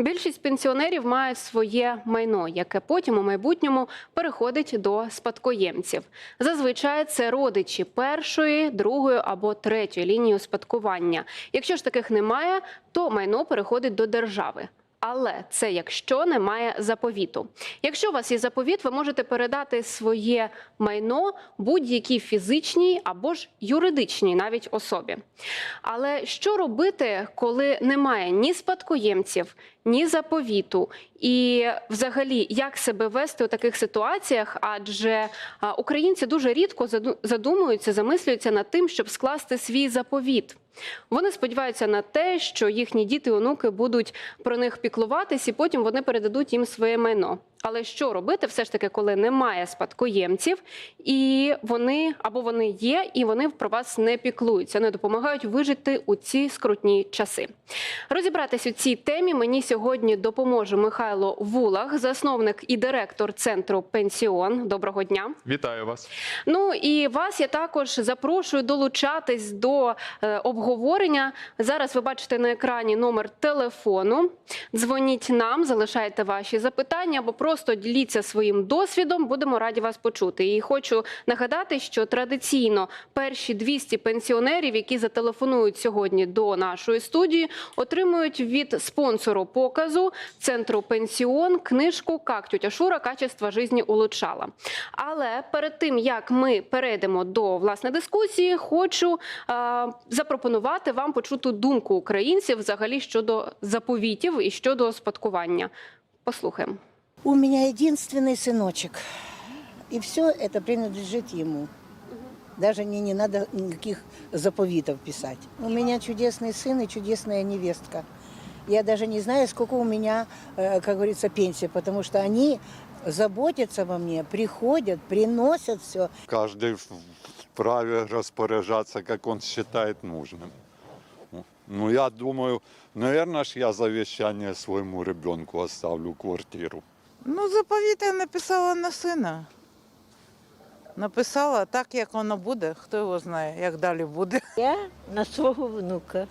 Більшість пенсіонерів мають своє майно, яке потім у майбутньому переходить до спадкоємців. Зазвичай це родичі першої, другої або третьої лінії успадкування. Якщо ж таких немає, то майно переходить до держави. Але це якщо немає заповіту. Якщо у вас є заповіт, ви можете передати своє майно будь-якій фізичній або ж юридичній навіть особі. Але що робити, коли немає ні спадкоємців, ні заповіту? І взагалі, як себе вести у таких ситуаціях? Адже українці дуже рідко заду- задумуються, замислюються над тим, щоб скласти свій заповіт. Вони сподіваються на те, що їхні діти, онуки будуть про них піклуватись, і потім вони передадуть їм своє майно. Але що робити, все ж таки, коли немає спадкоємців, і вони або вони є, і вони про вас не піклуються, не допомагають вижити у ці скрутні часи. Розібратись у цій темі мені сьогодні допоможе Михайло Вулах, засновник і директор центру Пенсіон. Доброго дня. Вітаю вас. Ну і вас я також запрошую долучатись до е, обговорення. Зараз ви бачите на екрані номер телефону. Дзвоніть нам, залишайте ваші запитання або просто діліться своїм досвідом. Будемо раді вас почути. І хочу нагадати, що традиційно перші 200 пенсіонерів, які зателефонують сьогодні до нашої студії, отримують від спонсору показу центру пенсіон книжку «Как тетя Шура качество жизни улучшала». Але перед тим як ми перейдемо до власне дискусії, хочу е, запропонувати вам почути думку українців взагалі щодо заповітів і щодо спадкування. Послухаємо. У меня единственный сыночек. И все это принадлежит ему. Даже мне не надо никаких заповитов писать. У меня чудесный сын и чудесная невестка. Я даже не знаю, сколько у меня, э, как говорится, пенсия, потому что они заботятся во мне, приходят, приносят все. Каждый вправе распоряжаться, как он считает нужным. Ну, я думаю, наверное, ж я завещание своему ребенку оставлю квартиру. Ну, заповіт я написала на сина. Написала так, як воно буде, хто його знає, як далі буде. Я на свого внука.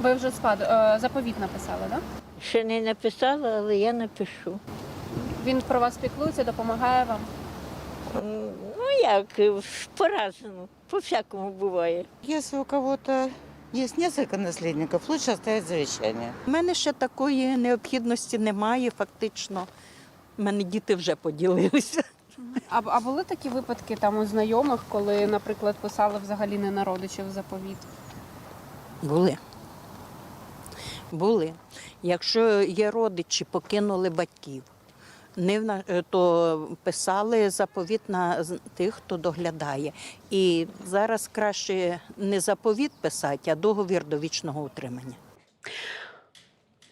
Ви вже спад е, заповіт написали, так? Ще не написала, але я напишу. Він про вас піклується, допомагає вам. М, Ну як, е, по-разному, по-всякому буває. Если у кого-то есть несколько наследников, лучше оставить завещание. У мене ще такої необхідності немає, фактично. У мене діти вже поділилися. А, а були такі випадки там у знайомих, коли, наприклад, писали взагалі не на родичів заповіт? Були. Були. Якщо є родичі, покинули батьків, не е, то писали заповіт на тих, хто доглядає. І зараз краще не заповіт писати, а договір до вічного утримання.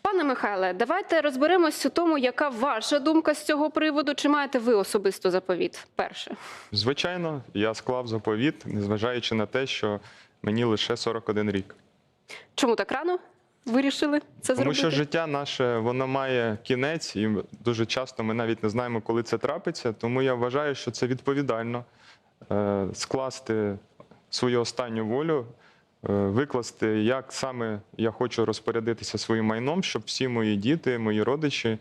Пане Михайле, давайте розберемось у тому, яка ваша думка з цього приводу. Чи маєте ви особисто заповіт? Перше. Звичайно, я склав заповіт, незважаючи на те, що мені лише 41 рік. Чому так рано вирішили це Тому що життя наше воно має кінець, і дуже часто ми навіть не знаємо, коли це трапиться. Тому я вважаю, що це відповідально е, скласти свою останню волю, е, викласти, як саме я хочу розпорядитися своїм майном, щоб всі мої діти, мої родичі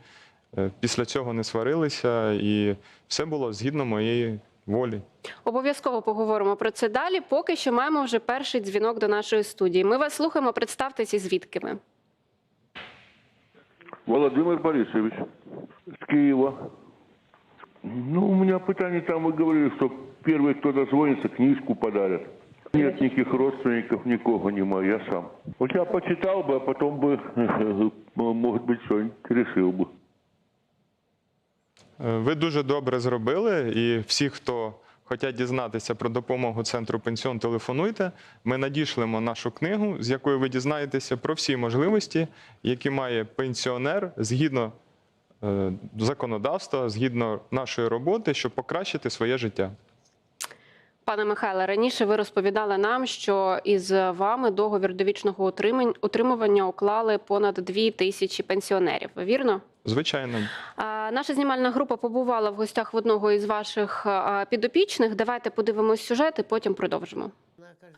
е, після цього не сварилися, і все було згідно моєї волі. Обов'язково поговоримо про це далі. Поки що маємо вже перший дзвінок до нашої студії. Ми вас слухаємо. Представтеся, і звідки ви. Володимир Борисович з Києва. Ну, у меня питание там, вы говорили, что первый, кто дозвонится, книжку подарят. Нет никаких родственников, никого нема, я сам. Вот я почитал бы, а потом бы, может быть, что-нибудь решил бы. Е, Ви дуже добре зробили, і всі, хто хочуть дізнатися про допомогу центру пенсіон, телефонуйте. Ми надішлемо нашу книгу, з якою ви дізнаєтеся про всі можливості, які має пенсіонер згідно е, законодавства, згідно нашої роботи, щоб покращити своє життя. Пане Михайле, раніше ви розповідали нам, що із вами договір довічного утримування уклали понад дві тисячі пенсіонерів. Вірно? Звичайно, Наша знімальна група побувала в гостях в одного із ваших підопічних. Давайте подивимось сюжет і потім продовжимо.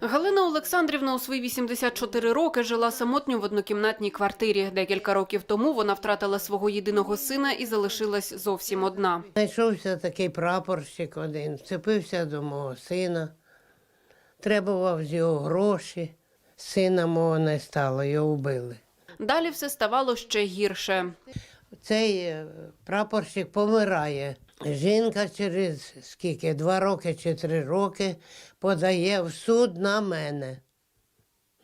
Галина Олександрівна у свої 84 роки жила самотньо в однокімнатній квартирі. Декілька років тому вона втратила свого єдиного сина і залишилась зовсім одна. Знайшовся такий прапорщик один, вцепився до мого сина, требував з його гроші. Сина мого не стало, його вбили. Далі все ставало ще гірше. Цей е, прапорщик помирає. Жінка через скільки, два роки чи три роки подає в суд на мене.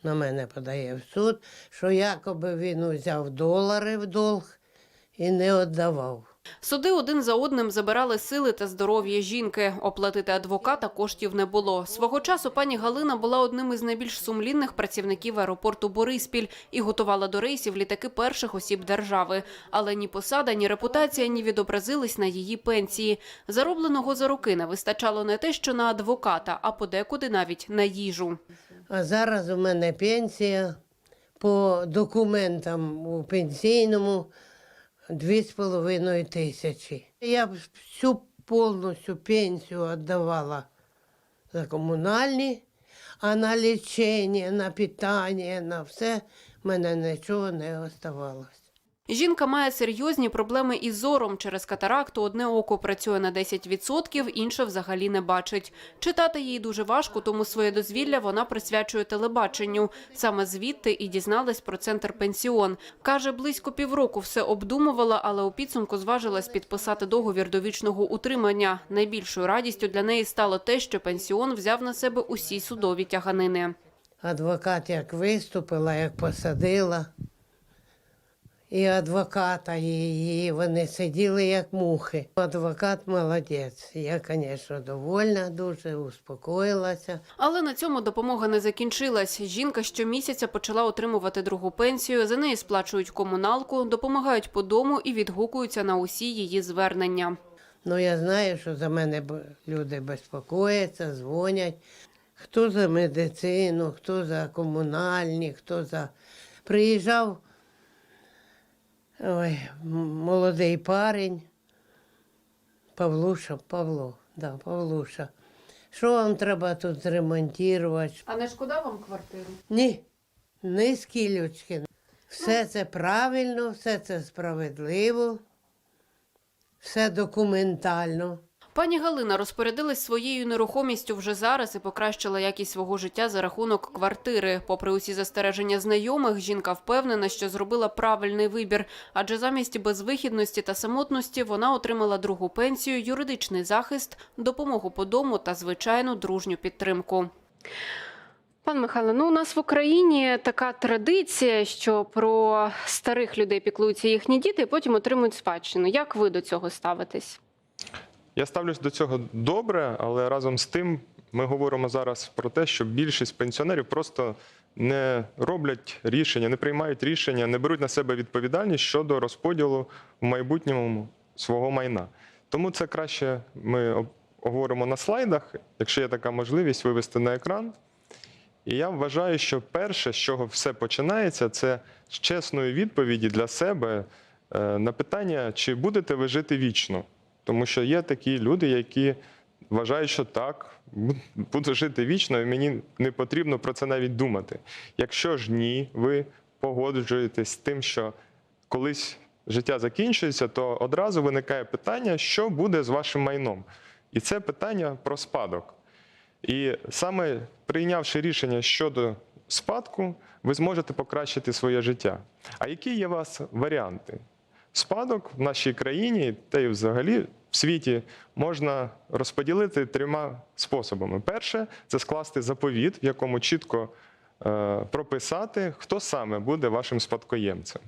На мене подає в суд, що якоби він узяв долари в долг і не віддавав. Суди один за одним забирали сили та здоров'я жінки. Оплатити адвоката коштів не було. Свого часу пані Галина була одним із найбільш сумлінних працівників аеропорту Бориспіль і готувала до рейсів літаки перших осіб держави. Але ні посада, ні репутація не відобразились на її пенсії. Заробленого за роки не вистачало не те, що на адвоката, а подекуди навіть на їжу. А зараз у мене пенсія по документам у пенсійному дві з половиною тисячі. Я б всю повністю пенсію віддавала за комунальні, а на лічення, на питання, на все в мене нічого не оставалось. Жінка має серйозні проблеми із зором. Через катаракту одне око працює на 10%, інше взагалі не бачить. Читати їй дуже важко, тому своє дозвілля вона присвячує телебаченню. Саме звідти і дізналась про центр пенсіон. Каже, близько півроку все обдумувала, але у підсумку зважилась підписати договір довічного утримання. Найбільшою радістю для неї стало те, що пенсіон взяв на себе усі судові тяганини. Адвокат як виступила, як посадила. І адвоката її, вони сиділи як мухи. Адвокат молодець. Я, звісно, довольна, дуже успокоїлася. Але на цьому допомога не закінчилась. Жінка щомісяця почала отримувати другу пенсію. За неї сплачують комуналку, допомагають по дому і відгукуються на усі її звернення. Ну, я знаю, що за мене люди безпокояться, дзвонять. Хто за медицину, хто за комунальні, хто за. Приїжджав ой, молодий парень. Павлуша, Павло, да, Павлуша. Що вам треба тут зремонтувати? А не шкода вам квартиру? Ні, Низькі лючки. Все це правильно, все це справедливо, все документально. Пані Галина розпорядилась своєю нерухомістю вже зараз і покращила якість свого життя за рахунок квартири. Попри усі застереження знайомих, жінка впевнена, що зробила правильний вибір, адже замість безвихідності та самотності вона отримала другу пенсію, юридичний захист, допомогу по дому та звичайну дружню підтримку. Пан Михайло, ну у нас в Україні така традиція, що про старих людей піклуються їхні діти, і потім отримують спадщину. Як ви до цього ставитесь? Я ставлюсь до цього добре, але разом з тим ми говоримо зараз про те, що більшість пенсіонерів просто не роблять рішення, не приймають рішення, не беруть на себе відповідальність щодо розподілу в майбутньому свого майна. Тому це краще ми оговоримо на слайдах, якщо є така можливість вивести на екран. І я вважаю, що перше, з чого все починається, це з чесної відповіді для себе е, на питання, чи будете ви жити вічно. Тому що є такі люди, які вважають, що так, бу- буду жити вічно, і мені не потрібно про це навіть думати. Якщо ж ні, ви погоджуєтесь з тим, що колись життя закінчується, то одразу виникає питання, що буде з вашим майном. І це питання про спадок. І саме прийнявши рішення щодо спадку, ви зможете покращити своє життя. А які є у вас варіанти? Спадок в нашій країні та й взагалі в світі можна розподілити трьома способами. Перше це скласти заповіт, в якому чітко е, прописати, хто саме буде вашим спадкоємцем.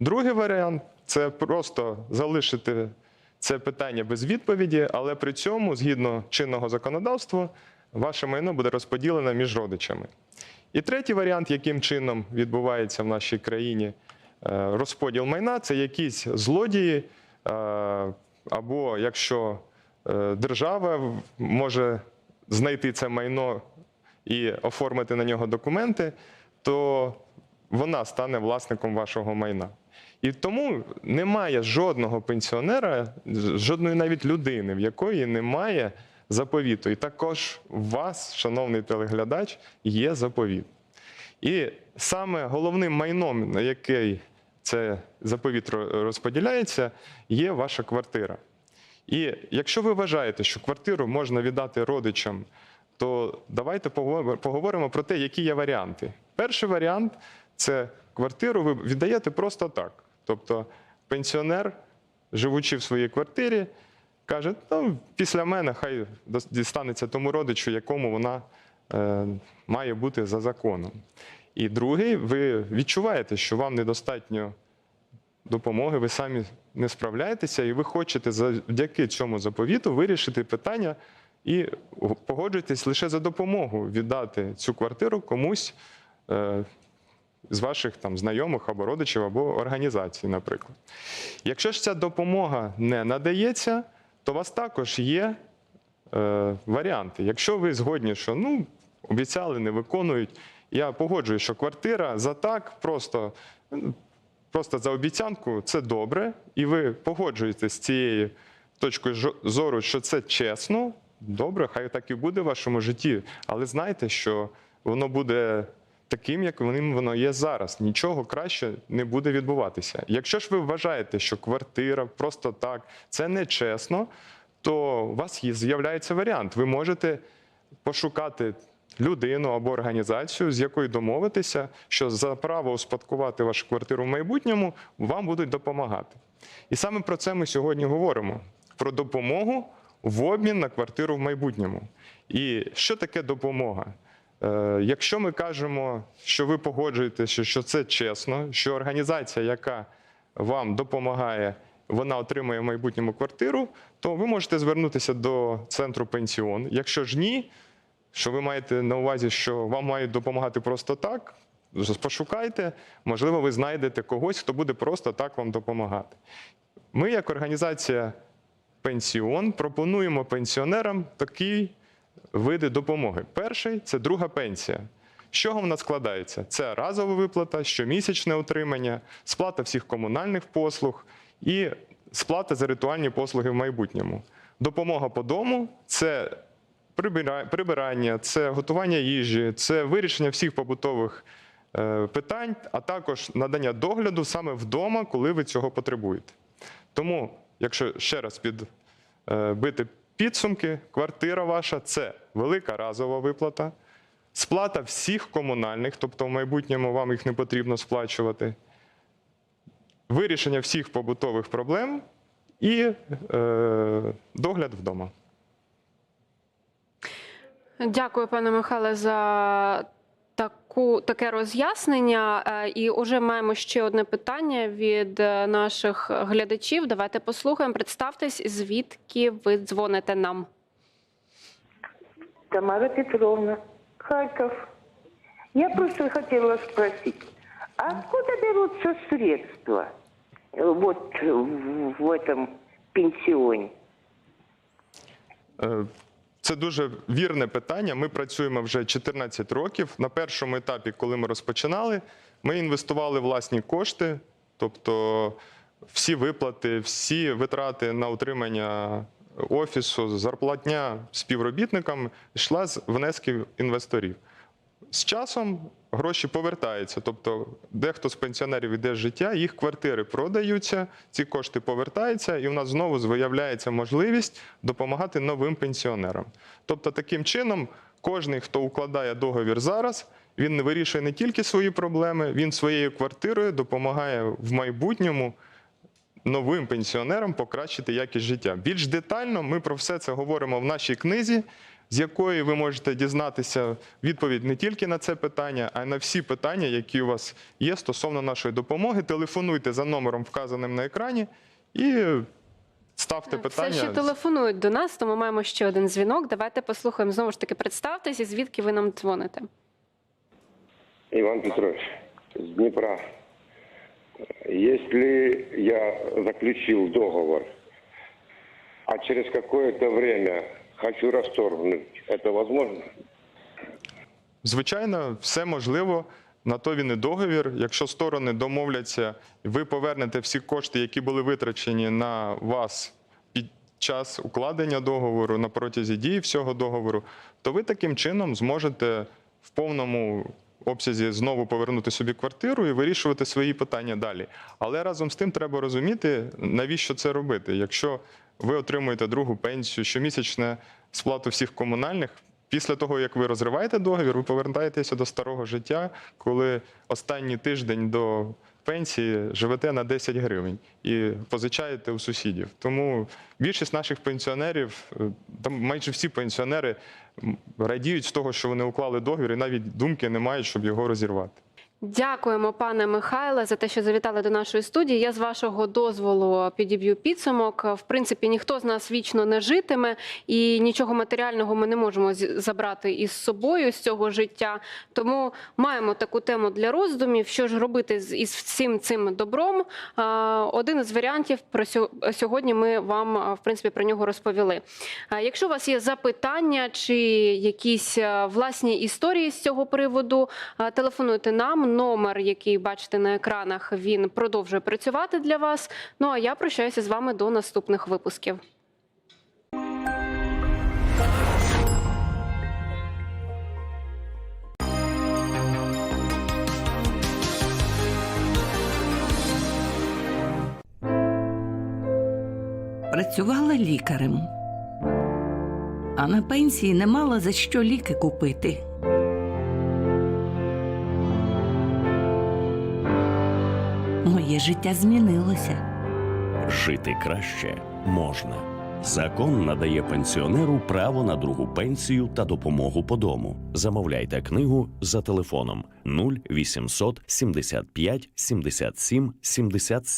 Другий варіант це просто залишити це питання без відповіді, але при цьому, згідно чинного законодавства, ваше майно буде розподілене між родичами. І третій варіант, яким чином відбувається в нашій країні розподіл майна, це якісь злодії, е, або якщо е, держава може знайти це майно і оформити на нього документи, то вона стане власником вашого майна. І тому немає жодного пенсіонера, жодної навіть людини, в якої немає заповіту. І також у вас, шановний телеглядач, є заповіт. І саме головним майном, на який це заповіт розподіляється, є ваша квартира. І якщо ви вважаєте, що квартиру можна віддати родичам, то давайте поговоримо про те, які є варіанти. Перший варіант це квартиру ви віддаєте просто так. Тобто пенсіонер, живучи в своїй квартирі, каже: ну, після мене хай дістанеться тому родичу, якому вона має бути за законом. І другий, ви відчуваєте, що вам недостатньо допомоги, ви самі не справляєтеся, і ви хочете завдяки цьому заповіту вирішити питання і погоджуєтесь лише за допомогу віддати цю квартиру комусь е, з ваших там знайомих або родичів, або організацій, наприклад. Якщо ж ця допомога не надається, то у вас також є е, варіанти. Якщо ви згодні, що ну, обіцяли, не виконують, я погоджую, що квартира за так просто. Просто за обіцянку це добре, і ви погоджуєтесь з цією точкою зору, що це чесно. Добре, хай так і буде в вашому житті. Але знайте, що воно буде таким, як воно є зараз. Нічого краще не буде відбуватися. Якщо ж ви вважаєте, що квартира просто так це не чесно, то у вас з'являється варіант. Ви можете пошукати людину або організацію, з якою домовитися, що за право успадкувати вашу квартиру в майбутньому вам будуть допомагати. І саме про це ми сьогодні говоримо: про допомогу в обмін на квартиру в майбутньому. І що таке допомога? Е, Якщо ми кажемо, що ви погоджуєтеся, що це чесно, що організація, яка вам допомагає, вона отримує в майбутньому квартиру, то ви можете звернутися до центру пенсіон. Якщо ж ні, що ви маєте на увазі, що вам мають допомагати просто так, пошукайте, можливо, ви знайдете когось, хто буде просто так вам допомагати. Ми, як організація Пенсіон, пропонуємо пенсіонерам такі види допомоги. Перший це друга пенсія. З чого вона складається? Це разова виплата, щомісячне утримання, сплата всіх комунальних послуг і сплата за ритуальні послуги в майбутньому. Допомога по дому це прибирання, це готування їжі, це вирішення всіх побутових е, питань, а також надання догляду саме вдома, коли ви цього потребуєте. Тому, якщо ще раз підбити підсумки, квартира ваша це велика разова виплата, сплата всіх комунальних, тобто в майбутньому вам їх не потрібно сплачувати, вирішення всіх побутових проблем і е, догляд вдома. Дякую, пане Михайле, за таку таке роз'яснення. Е, І вже маємо ще одне питання від е, наших глядачів. Давайте послухаємо. Представтесь, звідки ви дзвоните нам. Тамара Петровна, Харьков. Я просто хотела спросить, а откуда берутся средства э, вот в, в этом пенсионе? Це дуже вірне питання. Ми працюємо вже 14 років. На першому етапі, коли ми розпочинали, ми інвестували власні кошти, тобто всі виплати, всі витрати на утримання офісу, зарплатня співробітникам йшла з внесків інвесторів. З часом гроші повертаються. Тобто, дехто з пенсіонерів іде з життя, їх квартири продаються, ці кошти повертаються, і в нас знову виявляється можливість допомагати новим пенсіонерам. Тобто, таким чином, кожен, хто укладає договір зараз, він не вирішує не тільки свої проблеми, він своєю квартирою допомагає в майбутньому новим пенсіонерам покращити якість життя. Більш детально ми про все це говоримо в нашій книзі, з якої ви можете дізнатися відповідь не тільки на це питання, а й на всі питання, які у вас є стосовно нашої допомоги. Телефонуйте за номером, вказаним на екрані, і ставте питання. Все ще телефонують до нас, тому маємо ще один дзвінок. Давайте послухаємо знову ж таки. Представтесь, і звідки ви нам дзвоните. Иван Петрович, с Днепра. Если я заключил договор, а через какое-то время хочу расторгнуть, это возможно? Звичайно, все можливо. На то він і договір. Якщо сторони домовляться, ви повернете всі кошти, які були витрачені на вас під час укладення договору на протязі дії всього договору, то ви таким чином зможете в повному обсязі знову повернути собі квартиру і вирішувати свої питання далі. Але разом з тим треба розуміти, навіщо це робити. Якщо ви отримуєте другу пенсію, щомісячне сплату всіх комунальних. Після того, як ви розриваєте договір, ви повертаєтеся до старого життя, коли останній тиждень до пенсії живете на 10 гривень і позичаєте у сусідів. Тому більшість наших пенсіонерів, е, там майже всі пенсіонери радіють з того, що вони уклали договір, і навіть думки не мають, щоб його розірвати. Дякуємо, пане Михайле, за те, що завітали до нашої студії. Я з вашого дозволу підіб'ю підсумок. В принципі, ніхто з нас вічно не житиме, і нічого матеріального ми не можемо забрати із собою з цього життя. Тому маємо таку тему для роздумів. Що ж робити із всім цим добром? Один із варіантів про сьогодні ми вам в принципі про нього розповіли. Якщо у вас є запитання чи якісь власні історії з цього приводу, телефонуйте нам. Номер, який бачите на екранах, він продовжує працювати для вас. Ну а я прощаюся з вами до наступних випусків. Працювала лікарем, а на пенсії не мала за що ліки купити. Моє життя змінилося. Жити краще можна. Закон надає пенсіонеру право на другу пенсію та допомогу по дому. Замовляйте книгу за телефоном 0800 75 77 77.